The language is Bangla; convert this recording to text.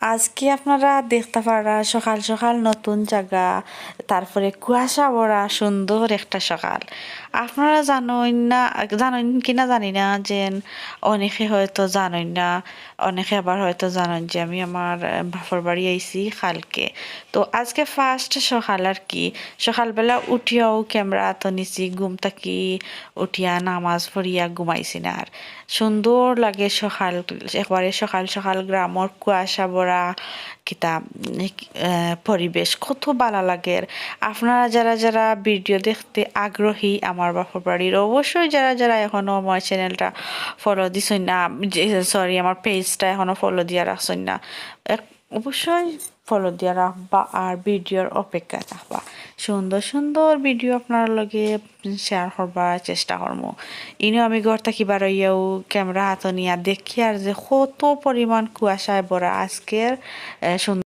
আজকে আপনারা দেখতে পারা সকাল সকাল নতুন জায়গা, তারপরে কুয়াশা ভরা সুন্দর একটা সকাল। আপনারা জানেন না জানেন কিনা জানি না যে অনেকে হয়তো জানেন না, অনেকে আবার হয়তো জানেন যে আমি আমার বাপর বাড়ি আইছি কালকে। তো আজকে ফার্স্ট সকাল আর কি, সকালবেলা উঠিয়াও ক্যামেরা তো নিছি, ঘুম থাকি উঠিয়া নামাজ পড়িয়া ঘুমাইছি না আর। সুন্দর লাগে সকাল, একবারে সকাল সকাল গ্রামর কুয়াশা ভরা কিতা আহ, পরিবেশ কত ভালো লাগে। আপনারা যারা যারা ভিডিও দেখতে আগ্রহী আমার বাপর বাড়ির অবশ্যই যারা যারা এখনও আমার চ্যানেলটা ফলো দিছেন না সরি আমার পেজটা এখনও ফলো দিয়া রাখছেন না অবশ্যই ফলো দিয়া রাখবা আর ভিডিওর অপেক্ষা রাখবা সুন্দর সুন্দর ভিডিও আপনার লগে শেয়ার করবার চেষ্টা করব ইনো আমি ঘর থাকি বারইয়াও ক্যামেরা হাত নিয়ে দেখি আর যে কত পরিমাণ কুয়াশায় ভরা আজকের সুন্দর